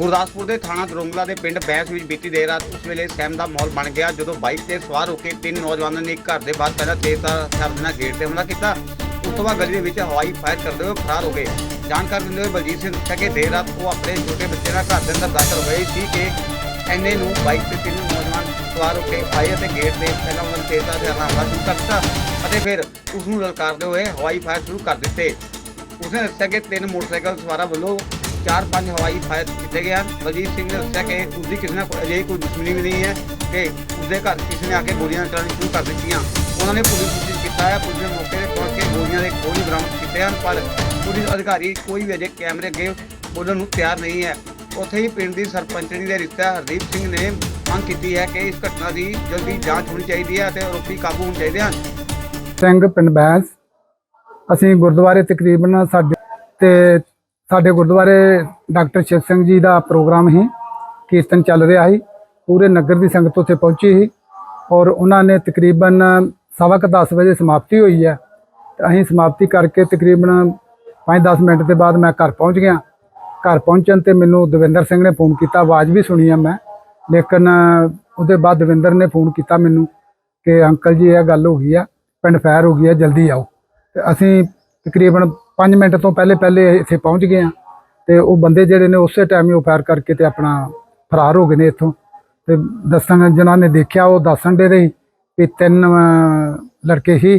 ਗੁਰਦਾਸਪੁਰ ਦੇ ਥਾਣਾ ਦਰੋਂਗਲਾ ਦੇ ਪਿੰਡ ਬੈਂਸ ਵਿੱਚ ਬੀਤੀ ਦੇਰ ਰਾਤ ਉਸ ਵੇਲੇ ਸਹਿਮ ਦਾ ਮਾਹੌਲ ਬਣ ਗਿਆ। ਜਦੋਂ ਬਾਈਕ ਤੇ ਸਵਾਰ ਹੋ ਕੇ ਤਿੰਨ ਨੌਜਵਾਨਾਂ ਨੇ ਘਰ ਦੇ ਬਾਹਰ ਪਹਿਲਾਂ ਤੇਜ਼ਧਾਰ ਹਥਿਆਰ ਦੇ ਨਾਲ ਗੇਟ ਤੇ ਹਮਲਾ ਕੀਤਾ। ਉਸ ਤੋਂ ਬਾਅਦ ਗਲੀ ਦੇ ਵਿੱਚ ਹਵਾਈ ਫਾਇਰ ਕਰਦੇ ਹੋਏ ਫਰਾਰ ਹੋ ਗਏ। ਜਾਣਕਾਰੀ ਦਿੰਦੇ ਹੋਏ ਬਲਜੀਤ ਸਿੰਘ ਦੱਸਿਆ ਕਿ ਦੇਰ ਰਾਤ ਉਹ ਆਪਣੇ ਛੋਟੇ ਬੱਚੇ ਨਾਲ ਘਰ ਦੇ ਅੰਦਰ ਦਾਖਲ ਹੋਏ ਸੀ ਕਿ ਐਨੇ ਨੂੰ ਬਾਈਕ ਤੇ ਤਿੰਨ ਨੌਜਵਾਨ ਸਵਾਰ ਹੋ ਕੇ ਆਏ ਅਤੇ ਗੇਟ ਤੇ ਪਹਿਲਾਂ ਉਹਨਾਂ ਨੇ ਤੇਜ਼ਧਾਰ ਹਥਿਆਰ ਨਾਲ ਹਮਲਾ ਸ਼ੁਰੂ ਕਰ ਦਿੱਤਾ ਅਤੇ ਫਿਰ ਉਸ ਨੂੰ ਲਲਕਾਰਦੇ ਹੋਏ ਹਵਾਈ ਫਾਇਰ ਸ਼ੁਰੂ ਕਰ ਦਿੱਤੇ। ਉਸਨੇ ਦੱਸਿਆ ਕਿ ਤਿੰਨ ਮੋਟਰਸਾਈਕਲ ਸਵਾਰਾਂ ਵੱਲੋਂ ਚਾਰ ਪੰਜ ਹਵਾਈ ਫਾਇਰ ਕੀਤੇ ਗਏ ਹਨ। ਬਲਜੀਤ ਸਿੰਘ ਨੇ ਦੱਸਿਆ ਕਿ ਉਸਦੀ ਕਿਸੇ ਨਾਲ ਕੋਈ ਅਜਿਹੀ ਕੋਈ ਦੁਸ਼ਮਣੀ ਵੀ ਨਹੀਂ ਹੈ ਕਿ ਉਸਦੇ ਘਰ ਕਿਸੇ ਨੇ ਆ ਕੇ ਗੋਲੀਆਂ ਚਲਾਉਣੀ ਸ਼ੁਰੂ ਕਰ ਦਿੱਤੀਆਂ। ਉਹਨਾਂ ਨੇ ਪੁਲਿਸ ਨੂੰ ਸੂਚਿਤ ਕੀਤਾ ਹੈ। ਪੁਲਿਸ ਨੇ ਮੌਕੇ ਤੇ ਪਹੁੰਚ ਕੇ ਗੋਲੀਆਂ ਦੇ ਖੋਲ ਬਰਾਮਦ ਕੀਤੇ ਹਨ, ਪਰ ਪੁਲਿਸ ਅਧਿਕਾਰੀ ਕੋਈ ਵੀ ਅਜੇ ਕੈਮਰੇ ਅੱਗੇ ਬੋਲਣ ਨੂੰ ਤਿਆਰ ਨਹੀਂ ਹੈ। ਉੱਥੇ ਹੀ ਪਿੰਡ ਦੀ ਸਰਪੰਚਣੀ ਦੇ ਰਿਸ਼ਤਾ ਹਰਦੀਪ ਸਿੰਘ ਨੇ ਮੰਗ ਕੀਤੀ ਹੈ ਕਿ ਇਸ ਘਟਨਾ ਦੀ ਜਲਦੀ ਜਾਂਚ ਹੋਣੀ ਚਾਹੀਦੀ ਹੈ ਅਤੇ ਆਰੋਪੀ ਕਾਬੂ ਹੋਣੇ ਚਾਹੀਦੇ ਹਨ। ਸਿੰਘ ਪਿੰਡ ਬੈਂਸ, ਅਸੀਂ ਗੁਰਦੁਆਰੇ ਤਕਰੀਬਨ ਸਾਡੇ ਤੇ ਸਾਡੇ ਗੁਰਦੁਆਰੇ ਡਾਕਟਰ ਸ਼ਿਵ ਸਿੰਘ ਜੀ ਦਾ ਪ੍ਰੋਗਰਾਮ ਹੀ ਕੀਰਤਨ ਚੱਲ ਰਿਹਾ ਸੀ, ਪੂਰੇ ਨਗਰ ਦੀ ਸੰਗਤ ਉੱਥੇ ਪਹੁੰਚੀ ਸੀ ਔਰ ਉਹਨਾਂ ਨੇ ਤਕਰੀਬਨ ਸਵਾ ਕੁ 10 ਵਜੇ ਸਮਾਪਤੀ ਹੋਈ ਹੈ। ਤੇ ਅਸੀਂ ਸਮਾਪਤੀ ਕਰਕੇ ਤਕਰੀਬਨ 5-10 ਮਿੰਟ ਦੇ ਬਾਅਦ ਮੈਂ ਘਰ ਪਹੁੰਚ ਗਿਆ। ਘਰ ਪਹੁੰਚਣ ਤੇ ਮੈਨੂੰ ਦਵਿੰਦਰ ਸਿੰਘ ਨੇ ਫੋਨ ਕੀਤਾ, ਆਵਾਜ਼ ਵੀ ਸੁਣੀ ਆ ਮੈਂ, ਲੇਕਿਨ ਉਹਦੇ ਬਾਅਦ ਦਵਿੰਦਰ ਨੇ ਫੋਨ ਕੀਤਾ ਮੈਨੂੰ ਕਿ ਅੰਕਲ ਜੀ, ਇਹ ਗੱਲ ਹੋ ਗਈ ਆ, ਪਿੰਡ ਫਾਇਰ ਹੋ ਗਈ ਆ, ਜਲਦੀ ਆਓ। ਤੇ ਅਸੀਂ ਤਕਰੀਬਨ 5 ਮਿੰਟ ਤੋਂ ਪਹਿਲੇ ਪਹਿਲੇ ਇੱਥੇ ਪਹੁੰਚ ਗਏ ਆ ਤੇ ਉਹ ਬੰਦੇ ਜਿਹੜੇ ਨੇ ਉਸੇ ਟਾਈਮ ਹੀ ਉਹ ਫਾਇਰ ਕਰਕੇ ਤੇ ਆਪਣਾ ਫਰਾਰ ਹੋ ਗਏ ਨੇ ਇੱਥੋਂ। ਤੇ ਦੱਸਣ ਜਿਨ੍ਹਾਂ ਨੇ ਦੇਖਿਆ, ਉਹ ਦੱਸਣ ਦੇ ਰਹੀ ਵੀ ਤਿੰਨ ਲੜਕੇ ਸੀ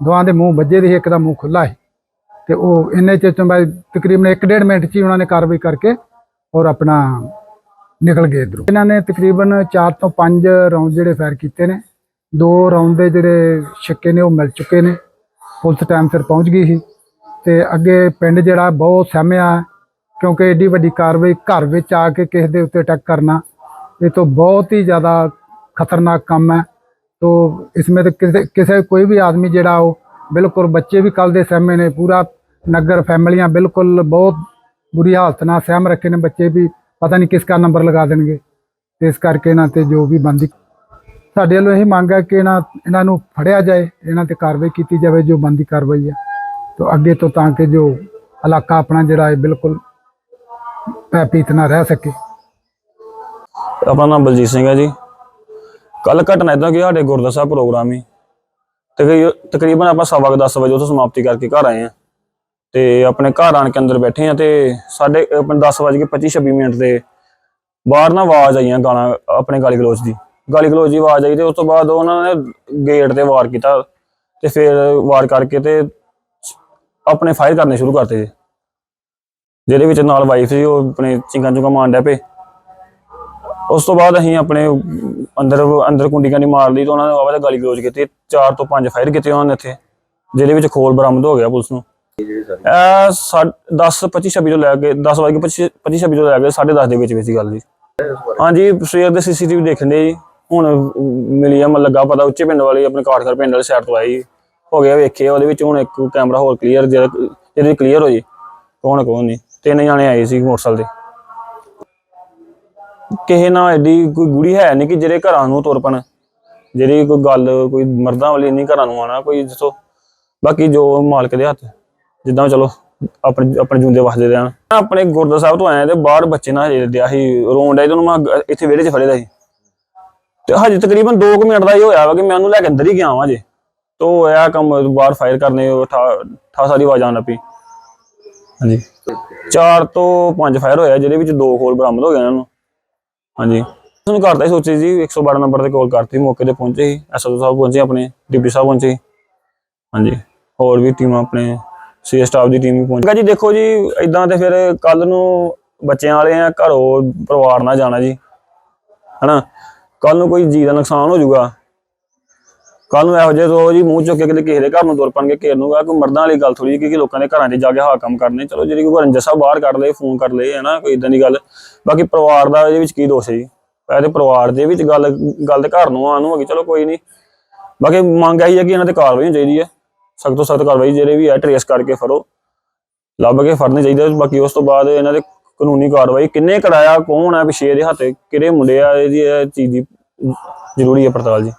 ਦੋਹਾਂ ਦੇ ਮੂੰਹ ਵੱਜੇ ਦੇ ਸੀ, ਇੱਕ ਦਾ ਮੂੰਹ ਖੁੱਲਾ ਸੀ। ਤੇ ਉਹ ਇੰਨੇ ਚ ਤੋਂ ਬਾਅਦ ਤਕਰੀਬਨ 1.5 ਮਿੰਟ ਚ ਹੀ ਉਹਨਾਂ ਨੇ ਕਾਰਵਾਈ ਕਰਕੇ ਔਰ ਆਪਣਾ ਨਿਕਲ ਗਏ ਇਧਰੋਂ। ਇਹਨਾਂ ਨੇ ਤਕਰੀਬਨ 4 ਤੋਂ 5 ਰਾਉਂਡ ਜਿਹੜੇ ਫਾਇਰ ਕੀਤੇ ਨੇ। ਦੋ ਰਾਉਂਡ ਦੇ ਜਿਹੜੇ ਛੱਕੇ ਨੇ, ਉਹ ਮਿਲ ਚੁੱਕੇ ਨੇ। ਪੁਲਿਸ ਟਾਈਮ ਸਿਰ ਪਹੁੰਚ ਗਈ ਸੀ। ਤੇ ਅੱਗੇ ਪਿੰਡ ਜਿਹੜਾ ਬਹੁਤ ਸਹਿਮਿਆ ਕਿਉਂਕਿ ਏਡੀ ਵੱਡੀ ਕਾਰਵਾਈ ਘਰ ਵਿੱਚ ਆ ਕੇ ਕਿਸੇ ਦੇ ਉੱਤੇ ਅਟੈਕ ਕਰਨਾ, ਇਹ ਤੋਂ ਬਹੁਤ ਹੀ ਜ਼ਿਆਦਾ ਖਤਰਨਾਕ ਕੰਮ ਹੈ। ਤੋ ਇਸ ਵਿੱਚ ਕਿਸੇ ਕਿਸੇ ਕੋਈ ਵੀ ਆਦਮੀ ਜਿਹੜਾ ਉਹ ਬਿਲਕੁਲ ਬੱਚੇ ਵੀ ਕੱਲ ਦੇ ਸਹਿਮੇ ਨੇ, ਪੂਰਾ ਨਗਰ ਫੈਮਲੀਆਂ ਬਿਲਕੁਲ ਬਹੁਤ ਬੁਰੀ ਹਾਲਤ ਨਾਲ ਸਹਿਮ ਰੱਖੇ ਨੇ, ਬੱਚੇ ਵੀ ਪਤਾ ਨਹੀਂ ਕਿਸ ਕਾ ਨੰਬਰ ਲਗਾ ਦੇਣਗੇ। ਇਸ ਕਰਕੇ ਇਹਨਾਂ ਤੇ ਜੋ ਵੀ ਬੰਦੀ, ਸਾਡੇ ਵੱਲੋਂ ਇਹ ਮੰਗ ਹੈ ਕਿ ਇਹਨਾਂ ਇਹਨਾਂ ਨੂੰ ਫੜਿਆ ਜਾਏ, ਇਹਨਾਂ ਤੇ ਕਾਰਵਾਈ ਕੀਤੀ ਜਾਵੇ, ਜੋ ਬੰਦੀ ਕਾਰਵਾਈ ਹੈ। ਤੋ ਅੱਗੇ ਤੋਂ ਤਾਂ ਕਿ ਜੋ ਇਲਾਕਾ ਆਪਣਾ ਜਿਹੜਾ ਹੈ ਬਿਲਕੁਲ ਭੈਭੀਤ ਨਾ ਰਹਿ ਸਕੇ। ਆਪਣਾ ਨਾਮ ਬਲਜੀਤ ਸਿੰਘ ਹੈ ਜੀ। ਕੱਲ ਘਟਨਾ ਇਦਾਂ ਕਿ ਸਾਡੇ ਗੁਰਦੁਆਰਾ ਸਾਹਿਬ ਪ੍ਰੋਗਰਾਮ ਹੀ। ਤਕਰੀਬਨ ਆਪਾਂ ਸਵਾ ਕੁ ਦਸ ਵਜੇ ਉੱਥੋਂ ਸਮਾਪਤੀ ਕਰਕੇ ਘਰ ਆਏ ਆ ਤੇ ਆਪਣੇ ਘਰ ਆਣ ਕੇ ਅੰਦਰ ਬੈਠੇ ਆ ਤੇ ਸਾਡੇ ਆਪਣੇ 10 ਵਜੇ 25 26 ਮਿੰਟ ਤੇ ਬਾਹਰ ਨਾ ਆਵਾਜ਼ ਆਈਆਂ ਗਾਲਾਂ, ਆਪਣੇ ਗਾਲੀ ਗਲੋਚ ਦੀ। ਗਾਲੀ ਗਲੋਚ ਦੀ ਆਵਾਜ਼ ਆਈ ਤੇ ਉਸ ਤੋਂ ਬਾਅਦ ਉਹਨਾਂ ਨੇ ਗੇਟ ਤੇ ਵਾਰ ਕੀਤਾ ਤੇ ਫਿਰ ਵਾਰ ਕਰਕੇ ਤੇ ਆਪਣੇ ਫਾਇਰ ਕਰਨੇ ਸ਼ੁਰੂ ਕਰਤੇ ਜੀ। ਜਿਹਦੇ ਵਿੱਚ ਨਾਲ ਵਾਈਫ ਸੀ ਉਹ ਆਪਣੇ ਚਿੰਗਾਂ ਚੁੰਗਾਂ ਮਾਰਨ ਡਿਆ ਪਏ। ਉਸ ਤੋਂ ਬਾਅਦ ਅਸੀਂ ਆਪਣੇ ਅੰਦਰ ਅੰਦਰ ਕੁੰਡੀ ਕਾਨੀ ਮਾਰ ਲਈ ਤੇ ਉਹਨਾਂ ਨੇ ਆਵਾਜ਼ ਗਾਲੀ ਗਲੋਚ ਕੀਤੀ। ਚਾਰ ਤੋਂ ਪੰਜ ਫਾਇਰ ਕੀਤੇ ਉਹਨਾਂ ਨੇ ਇੱਥੇ ਜਿਹਦੇ ਵਿੱਚ ਖੋਲ ਬਰਾਮਦ ਹੋ ਗਿਆ ਪੁਲਿਸ ਨੂੰ। ਇਹ 10 25 26 ਤੋਂ ਲੈ ਕੇ 10 ਵਜੇ 25 25 26 ਤੋਂ ਲੈ ਕੇ 10:30 ਦੇ ਵਿੱਚ ਵਿੱਚ ਦੀ ਗੱਲ ਜੀ। ਹਾਂਜੀ ਸਵੇਰ ਦੇ ਸੀਸੀਟੀਵੀ ਦੇਖਣ ਦੇ ਜੀ। ਹੁਣ ਅਮ, ਮਿਲੀ ਆ ਮਨ ਲੱਗਾ ਪਤਾ ਉੱਚੇ ਪਿੰਡ ਵਾਲੇ ਆਪਣੇ ਕਾਠਗੜ ਪਿੰਡ ਵਾਲੇ ਸਾਈਡ ਤੋਂ ਆਈ ਹੋ ਗਿਆ, ਵੇਖੇ ਉਹਦੇ ਵਿੱਚ ਹੁਣ ਇੱਕ ਕੈਮਰਾ ਹੋਰ ਕਲੀਅਰ ਜਿਹਦੇ ਕਲੀਅਰ ਹੋ ਜੀ ਕੌਣ ਕੌਣ ਨਹੀਂ। ਤਿੰਨ ਜਾਣੇ ਆਏ ਸੀ ਮੋਟਰਸਾਈਕਲ ਤੇ। ਕਿਸੇ ਨਾਲ ਐਡੀ ਕੋਈ ਗੂੜੀ ਹੈ ਨਹੀਂ ਕਿ ਜਿਹੜੇ ਘਰਾਂ ਨੂੰ ਤੁਰ ਪਣ। ਜਿਹੜੀ ਕੋਈ ਗੱਲ, ਕੋਈ ਮਰਦਾਂ ਵਾਲੀ ਨਹੀਂ ਘਰਾਂ ਨੂੰ ਆਣਾ ਕੋਈ ਦੱਸੋ। ਬਾਕੀ ਜੋ ਮਾਲਕ ਦੇ ਹੱਥ, ਜਿੱਦਾਂ ਚਲੋ, ਆਪਣੇ ਆਪਣੇ ਜੁੰਦੇ ਵਸਦੇ ਰਹਿਣ। ਆਪਣੇ ਗੁਰਦੁਆਰਾ ਸਾਹਿਬ ਤੋਂ ਆਏ ਤੇ ਬਾਹਰ ਬੱਚੇ ਨਾਲ ਹਜੇ ਦਿਆ ਸੀ, ਰੋਣ ਡਿਆ ਸੀ ਤੇ ਉਹਨੂੰ ਮੈਂ ਇੱਥੇ ਵਿਹੜੇ 'ਚ ਫੜੇ ਦਾ ਸੀ। ਤੇ ਹਜੇ ਤਕਰੀਬਨ 2 ਮਿੰਟ ਦਾ ਹੀ ਹੋਇਆ ਵਾ ਕਿ ਮੈਂ ਉਹਨੂੰ ਲੈ ਕੇ ਅੰਦਰ ਹੀ ਗਿਆ ਵਾਂ ਜੇ ਤੋ ਇਹ ਕੰਮ ਬਾਹਰ ਫਾਇਰ ਕਰਨੇ ਠਾ ਠਾ ਸਾਰੀ ਆਵਾਜ਼ ਆਉਣ ਲੱਪੀ ਹਾਂਜੀ। ਚਾਰ ਤੋਂ ਪੰਜ ਫਾਇਰ ਹੋਇਆ ਜਿਹਦੇ ਵਿੱਚ ਦੋ ਖੋਲ ਬਰਾਮਦ ਹੋ ਗਏ ਇਹਨਾਂ ਨੂੰ। ਹਾਂਜੀ। ਤੁਹਾਨੂੰ ਕਰਦਾ ਹੀ ਸੋਚੀ ਜੀ 112 ਨੰਬਰ ਤੇ ਕਾਲ ਕਰਤੀ ਮੌਕੇ ਤੇ ਪਹੁੰਚੇ ਸੀ ਐਸਓ ਸਾਹਿਬ ਪਹੁੰਚੇ ਆਪਣੇ ਡਿਪਟੀ ਸਾਹਿਬ ਪਹੁੰਚੇ। ਹਾਂਜੀ। ਹੋਰ ਵੀ ਟੀਮਾਂ ਆਪਣੇ ਸੀ ਸਟਾਫ ਦੀ ਟੀਮ ਵੀ ਪਹੁੰਚ। ਜੀ ਦੇਖੋ ਜੀ ਇਦਾਂ ਤੇ ਫਿਰ ਕੱਲ ਨੂੰ ਬੱਚਿਆਂ ਵਾਲੇ ਆ ਘਰੋਂ ਪਰਿਵਾਰ ਨਾਲ ਜਾਣਾ ਜੀ। ਹਨਾ? ਕੱਲ ਨੂੰ ਕੋਈ ਜੀ ਦਾ ਨੁਕਸਾਨ ਹੋ ਜਾਊਗਾ। ਕੱਲ ਨੂੰ ਇਹੋ ਜਿਹੇ ਰੋ ਜੀ ਮੂੰਹ ਚੁੱਕ ਕੇ ਕਿਸੇ ਦੇ ਘਰ ਨੂੰ ਤੁਰ ਪਣਗੇ ਘੇਰ ਨੂੰਗਾ ਕੋਈ ਮਰਦਾਂ ਵਾਲੀ ਗੱਲ ਥੋੜੀ ਕਿ ਲੋਕਾਂ ਦੇ ਘਰਾਂ 'ਚ ਜਾ ਕੇ ਹਾਂ ਕੰਮ ਕਰਨੇ। ਚਲੋ ਜਿਹੜੀ ਕੋਈ ਰੰਜਸ ਸਾਹਿਬ ਬਾਹਰ ਕੱਢ ਲਏ, ਫੋਨ ਕਰ ਲਏ ਹੈ ਨਾ ਕੋਈ ਇਦਾਂ ਦੀ ਗੱਲ। ਬਾਕੀ ਪਰਿਵਾਰ ਦਾ ਇਹਦੇ ਵਿੱਚ ਕੀ ਦੋਸ਼ ਹੈ ਜੀ? ਇਹ ਪਰਿਵਾਰ ਦੇ ਵਿੱਚ ਗੱਲ ਗੱਲ ਤੇ ਘਰ ਨੂੰ ਆਉਣ ਨੂੰ ਹੈਗੀ ਚਲੋ ਕੋਈ ਨਹੀਂ। ਬਾਕੀ ਮੰਗ ਆਈ ਹੈ ਕਿ ਇਹਨਾਂ ਤੇ ਕਾਰਵਾਈ ਹੋਣੀ ਚਾਹੀਦੀ ਹੈ। ਸਖਤ ਤੋਂ ਸਖਤ ਕਾਰਵਾਈ ਜਿਹੜੇ ਵੀ ਹੈ ਟਰੇਸ ਕਰਕੇ ਫੜੋ। ਲੱਭ ਕੇ ਫੜਨੇ ਚਾਹੀਦੇ ਬਾਕੀ ਉਸ ਤੋਂ ਬਾਅਦ ਇਹਨਾਂ ਦੇ ਕਾਨੂੰਨੀ ਕਾਰਵਾਈ ਕਿੰਨੇ ਕਰਾਇਆ, ਕੌਣ ਹੈ ਪਿਛੇ ਦੇ ਹੱਥ ਕਿਹੜੇ ਮੁੰਡੇ ਆ, ਇਹਦੀ ਇਹ ਚੀਜ਼ ਦੀ ਜ਼ਰੂਰੀ ਹੈ ਪੜਤਾਲ ਜੀ।